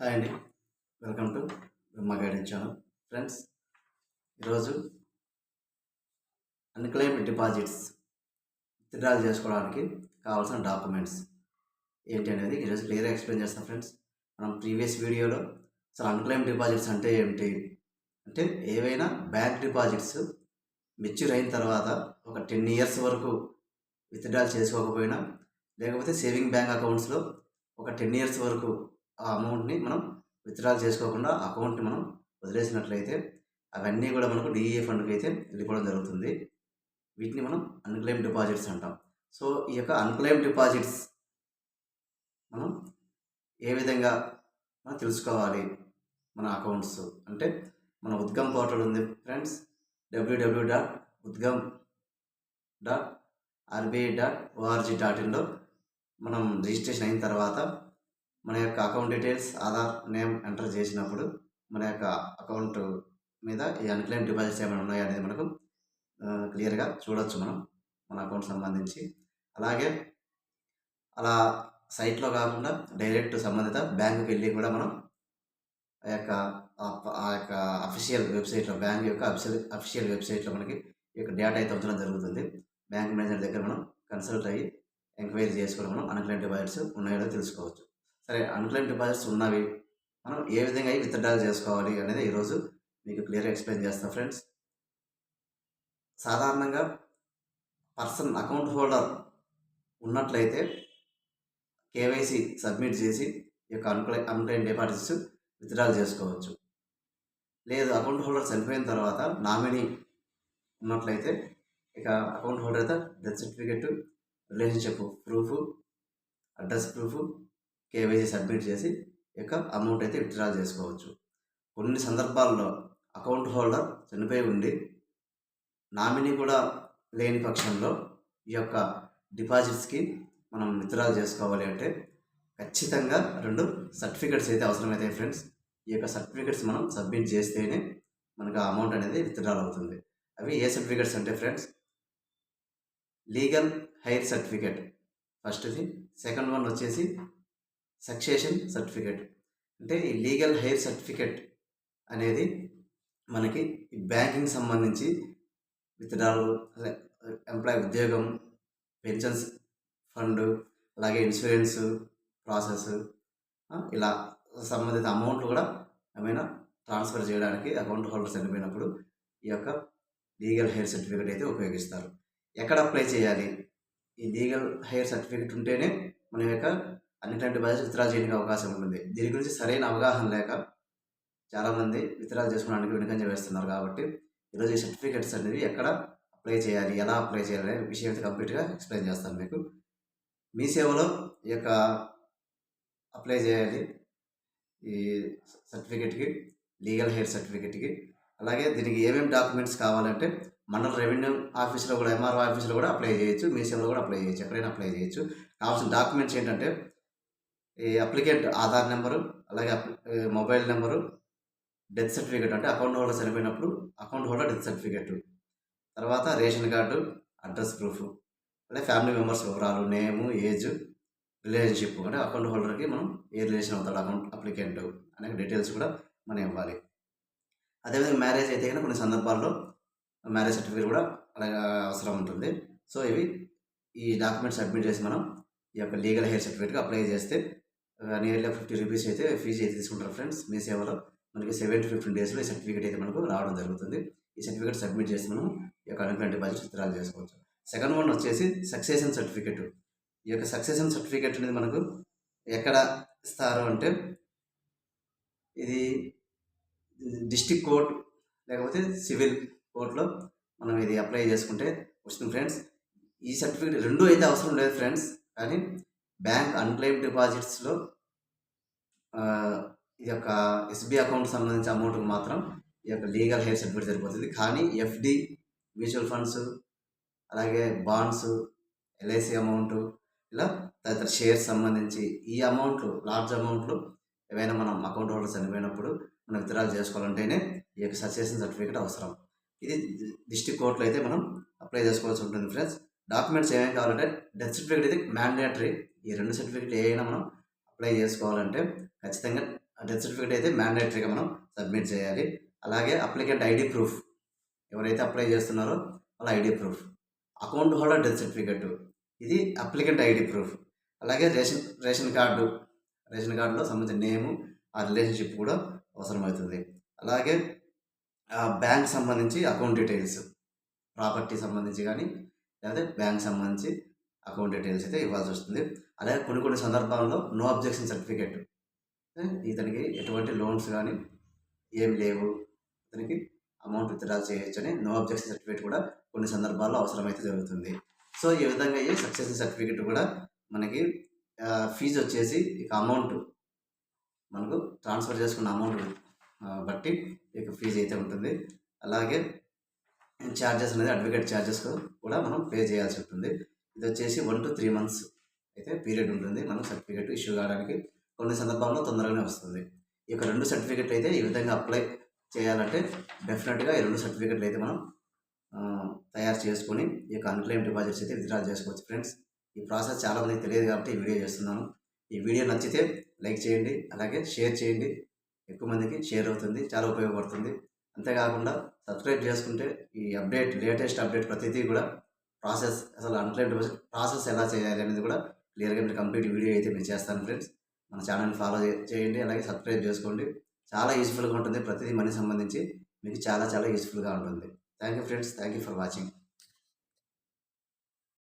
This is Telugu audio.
హాయ్ అండి. Welcome to Brahma guidance channel. Friends ఈరోజు అన్క్లెయిమ్ డిపాజిట్స్ విత్డ్రాల్ చేసుకోవడానికి కావాల్సిన డాక్యుమెంట్స్ ఏంటి అనేది ఈరోజు క్లియర్గా ఎక్స్ప్లెయిన్ చేస్తాం ఫ్రెండ్స్. మనం ప్రీవియస్ వీడియోలో అసలు అన్క్లెయిమ్ డిపాజిట్స్ అంటే ఏమిటి అంటే ఏవైనా బ్యాంక్ డిపాజిట్స్ మెచ్యూర్ అయిన తర్వాత ఒక టెన్ ఇయర్స్ వరకు విత్డ్రాల్ చేసుకోకపోయినా లేకపోతే సేవింగ్ బ్యాంక్ అకౌంట్స్లో ఒక టెన్ ఇయర్స్ వరకు ఆ అమౌంట్ని మనం విత్డ్రా చేసుకోకుండా అకౌంట్ని మనం వదిలేసినట్లయితే అవన్నీ కూడా మనకు డిఈఏ ఫండ్కి అయితే వెళ్ళిపోవడం జరుగుతుంది. వీటిని మనం అన్క్లెయిమ్ డిపాజిట్స్ అంటాం. సో ఈ యొక్క అన్క్లెయిమ్ డిపాజిట్స్ మనం ఏ విధంగా మనం తెలుసుకోవాలి మన అకౌంట్స్? అంటే మన ఉద్గమ్ పోర్టల్ ఉంది friends W W dot Udgam dot RBI dot O R G dot ఇన్లో మనం రిజిస్ట్రేషన్ అయిన తర్వాత మన యొక్క account details Aadhaar name enter చేసినప్పుడు మన యొక్క అకౌంట్ మీద ఈ అన్క్లెయిమ్ డిపాజిట్స్ ఏమైనా ఉన్నాయా అనేది మనకు క్లియర్గా చూడొచ్చు మనం మన అకౌంట్ సంబంధించి. అలాగే అలా సైట్లో కాకుండా డైరెక్ట్ సంబంధిత బ్యాంకుకి వెళ్ళి కూడా మనం ఆ యొక్క ఆ- యొక్క అఫీషియల్ వెబ్సైట్లో బ్యాంక్ యొక్క అఫిషియల్ అఫీషియల్ వెబ్సైట్లో మనకి ఈ యొక్క డేటా అయితే ఉంచడం జరుగుతుంది. బ్యాంక్ మేనేజర్ దగ్గర మనం కన్సల్ట్ అయ్యి ఎంక్వైరీ చేసుకోవడం మనం అన్క్లెయిమ్ డిపాజిట్స్ ఉన్నాయో తెలుసుకోవచ్చు. సరే అన్క్లైమ్ డిపాజిట్స్ ఉన్నవి. మనం ఏ విధంగా విత్డ్రాల్ చేసుకోవాలి అనేది ఈరోజు మీకు క్లియర్గా ఎక్స్ప్లెయిన్ చేస్తాం ఫ్రెండ్స్ సాధారణంగా పర్సన్ అకౌంట్ హోల్డర్ ఉన్నట్లయితే కేవైసీ సబ్మిట్ చేసి ఈ యొక్క అన్క్లై అన్క్లైమ్ డిపాజిట్స్ విత్డ్రాల్ చేసుకోవచ్చు. లేదు అకౌంట్ హోల్డర్ చనిపోయిన తర్వాత నామినీ ఉన్నట్లయితే ఇక అకౌంట్ హోల్డర్ అయితే death certificate relationship proof address proof KYC submit చేసి ఈ యొక్క అమౌంట్ అయితే విత్డ్రా చేసుకోవచ్చు. కొన్ని సందర్భాల్లో అకౌంట్ హోల్డర్ చనిపోయి ఉండి నామినీ కూడా లేని పక్షంలో ఈ యొక్క డిపాజిట్స్కి మనం విత్డ్రా చేసుకోవాలి అంటే ఖచ్చితంగా రెండు సర్టిఫికెట్స్ అయితే అవసరమవుతాయి ఫ్రెండ్స్. ఈ యొక్క సర్టిఫికెట్స్ మనం సబ్మిట్ చేస్తేనే మనకు ఆ అమౌంట్ అనేది విత్డ్రాల్ అవుతుంది. అవి ఏ సర్టిఫికెట్స్ అంటే ఫ్రెండ్స్ లీగల్ హైర్ సర్టిఫికెట్ ఫస్ట్ది. సెకండ్ వన్ వచ్చేసి సక్సేషన్ సర్టిఫికేట్. అంటే ఈ లీగల్ హైర్ సర్టిఫికేట్ అనేది మనకి ఈ బ్యాంకింగ్ సంబంధించి విత్డ్రాల్ ఎంప్లాయ్ ఉద్యోగం పెన్షన్స్ ఫండ్ అలాగే ఇన్సూరెన్స్ ప్రాసెస్ ఇలా సంబంధిత అమౌంట్ కూడా ఏమైనా ట్రాన్స్ఫర్ చేయడానికి అకౌంట్ హోల్డర్ చనిపోయినప్పుడు ఈ యొక్క లీగల్ హెయిర్ సర్టిఫికేట్ అయితే ఉపయోగిస్తారు. ఎక్కడ అప్లై చేయాలి? ఈ లీగల్ హెయిర్ సర్టిఫికేట్ ఉంటేనే మన యొక్క అన్నిటి బడ్జెట్ విత్డ్రా చేయడానికి అవకాశం ఉంటుంది. దీని గురించి సరైన అవగాహన లేక చాలామంది విత్డ్రా చేసుకోవడానికి వెనుకంజ వేస్తున్నారు కాబట్టి ఈరోజు ఈ సర్టిఫికేట్స్ అనేవి ఎక్కడ అప్లై చేయాలి ఎలా అప్లై చేయాలి అనే విషయం అయితే కంప్లీట్గా ఎక్స్ప్లెయిన్ చేస్తాను మీకు. మీ సేవలో ఈ యొక్క అప్లై చేయాలి. ఈ సర్టిఫికేట్కి లీగల్ హెయిర్ సర్టిఫికేట్కి అలాగే దీనికి ఏమేమి డాక్యుమెంట్స్ కావాలంటే మండల రెవెన్యూ ఆఫీస్లో కూడా ఎంఆర్ఓ ఆఫీస్లో కూడా అప్లై చేయొచ్చు మీ సేవలో కూడా అప్లై చేయొచ్చు ఎక్కడైనా అప్లై చేయొచ్చు. కావాల్సిన డాక్యుమెంట్స్ ఏంటంటే ఈ అప్లికెంట్ ఆధార్ నెంబరు అలాగే మొబైల్ నెంబరు డెత్ సర్టిఫికేట్ అంటే అకౌంట్ హోల్డర్ చనిపోయినప్పుడు అకౌంట్ హోల్డర్ డెత్ సర్టిఫికేట్. తర్వాత రేషన్ కార్డు అడ్రస్ ప్రూఫ్ అలాగే ఫ్యామిలీ మెంబర్స్ వివరాలు నేము ఏజ్ రిలేషన్షిప్ అంటే అకౌంట్ హోల్డర్కి మనం ఏ రిలేషన్ అవుతాడు అకౌంట్ అప్లికెంట్ అనే డీటెయిల్స్ కూడా మనం ఇవ్వాలి. అదేవిధంగా మ్యారేజ్ అయితే కనుక కొన్ని సందర్భాల్లో మ్యారేజ్ సర్టిఫికేట్ కూడా అలాగే అవసరం ఉంటుంది. సో ఇవి ఈ డాక్యుమెంట్ సబ్మిట్ చేసి మనం ఈ యొక్క లీగల్ హెయిర్ సర్టిఫికేట్కి అప్లై చేస్తే నియర్లీ ఫిఫ్టీ రూపీస్ అయితే ఫీజు అయితే తీసుకుంటారు ఫ్రెండ్స్ మీ సేవలో మనకి సెవెన్ టు ఫిఫ్టీన్ డేస్లో ఈ సర్టిఫికేట్ అయితే మనకు రావడం జరుగుతుంది. ఈ సర్టిఫికేట్ సబ్మిట్ చేసి మనం ఈ యొక్క అన్ప్లాన్ డిపాజిట్ విత్డ్రాల్ చేసుకోవచ్చు. సెకండ్ వన్ వచ్చేసి సక్సెషన్ సర్టిఫికేట్ ఈ యొక్క సక్సెషన్ సర్టిఫికేట్ అనేది మనకు ఎక్కడ ఇస్తారు అంటే ఇది డిస్టిక్ కోర్ట్ లేకపోతే సివిల్ కోర్టులో మనం ఇది అప్లై చేసుకుంటే వస్తుంది ఫ్రెండ్స్ ఈ సర్టిఫికేట్ రెండు అయితే అవసరం లేదు ఫ్రెండ్స్ కానీ బ్యాంక్ అన్క్లైమ్ డిపాజిట్స్లో ఈ యొక్క ఎస్బీ అకౌంట్ సంబంధించిన అమౌంట్కి మాత్రం ఈ యొక్క లీగల్ హెయిర్ సర్టిఫికేట్ సరిపోతుంది. కానీ ఎఫ్డి మ్యూచువల్ ఫండ్స్ అలాగే బాండ్స్ ఎల్ఐసి అమౌంట్ ఇలా తదితర షేర్స్ సంబంధించి ఈ అమౌంట్లు లార్జ్ అమౌంట్లు ఏవైనా మనం అకౌంట్ హోల్డర్ చనిపోయినప్పుడు మనం విత్డ్రాల్ చేసుకోవాలంటేనే ఈ యొక్క సక్సెషన్ సర్టిఫికేట్ అవసరం. ఇది డిస్టిక్ కోర్టులో అయితే మనం అప్లై చేసుకోవాల్సి ఉంటుంది ఫ్రెండ్స్. డాక్యుమెంట్స్ ఏమేమి కావాలంటే డెత్ సర్టిఫికేట్ అయితే మ్యాండేటరీ. ఈ రెండు సర్టిఫికేట్ ఏదైనా మనం అప్లై చేసుకోవాలంటే ఖచ్చితంగా డెత్ సర్టిఫికేట్ అయితే మ్యాండేటరీగా మనం సబ్మిట్ చేయాలి. అలాగే అప్లికెంట్ ఐడి ప్రూఫ్ ఎవరైతే అప్లై చేస్తున్నారో వాళ్ళ ID proof account holder death certificate ఇది అప్లికెంట్ ఐడి ప్రూఫ్ అలాగే రేషన్ రేషన్ కార్డు. రేషన్ కార్డులో సంబంధించిన నేము ఆ రిలేషన్షిప్ కూడా అవసరమవుతుంది. అలాగే బ్యాంక్ సంబంధించి అకౌంట్ డీటెయిల్స్ ప్రాపర్టీ సంబంధించి కానీ లేదా బ్యాంక్ సంబంధించి అకౌంట్ డీటెయిల్స్ అయితే ఇవ్వాల్సి వస్తుంది. అలాగే కొన్ని కొన్ని సందర్భాల్లో నో అబ్జెక్షన్ సర్టిఫికేట్. ఇతనికి ఎటువంటి లోన్స్ కానీ ఏం లేవు. ఇతనికి అమౌంట్ విత్డ్రా చేయొచ్చు అని నో అబ్జెక్షన్ సర్టిఫికేట్ కూడా కొన్ని సందర్భాల్లో అవసరమైతే జరుగుతుంది. సో ఈ విధంగా ఈ సక్సెస్ సర్టిఫికేట్ కూడా మనకి ఫీజు వచ్చేసి ఇక అమౌంట్ మనకు ట్రాన్స్ఫర్ చేసుకున్న అమౌంట్ బట్టి ఇక ఫీజు అయితే ఉంటుంది. అలాగే ఛార్జెస్ అనేది అడ్వకేట్ ఛార్జెస్ కూడా మనం పే చేయాల్సి ఉంటుంది. ఇది వచ్చేసి వన్ టు త్రీ మంత్స్ అయితే పీరియడ్ ఉంటుంది. మనం సర్టిఫికేట్ ఇష్యూ కావడానికి కొన్ని సందర్భాల్లో తొందరగానే వస్తుంది. ఈ యొక్క రెండు సర్టిఫికెట్లు అయితే ఈ విధంగా అప్లై చేయాలంటే డెఫినెట్గా ఈ రెండు సర్టిఫికెట్లు అయితే మనం తయారు చేసుకొని ఈ యొక్క అన్క్లెయిమ్ డిపాజిట్స్ అయితే విత్డ్రా చేసుకోవచ్చు ఫ్రెండ్స్. ఈ ప్రాసెస్ చాలామందికి తెలియదు కాబట్టి ఈ వీడియో చేస్తున్నాను. ఈ వీడియో నచ్చితే లైక్ చేయండి అలాగే షేర్ చేయండి. ఎక్కువ మందికి షేర్ అవుతుంది చాలా ఉపయోగపడుతుంది. అంతేకాకుండా సబ్స్క్రైబ్ చేసుకుంటే ఈ అప్డేట్ లేటెస్ట్ అప్డేట్ ప్రతిదీ కూడా ప్రాసెస్ అసలు అన్క్లెయిమ్ ప్రాసెస్ ఎలా చేయాలి అనేది కూడా క్లియర్గా మీరు కంప్లీట్ వీడియో అయితే నేను చేస్తాను ఫ్రెండ్స్. మన ఛానల్ని ఫాలో చేయండి అలాగే సబ్స్క్రైబ్ చేసుకోండి. చాలా యూస్ఫుల్గా ఉంటుంది. ప్రతిదీ మనీ సంబంధించి మీకు చాలా చాలా యూస్ఫుల్గా ఉంటుంది. Thank you friends. Thank you for watching.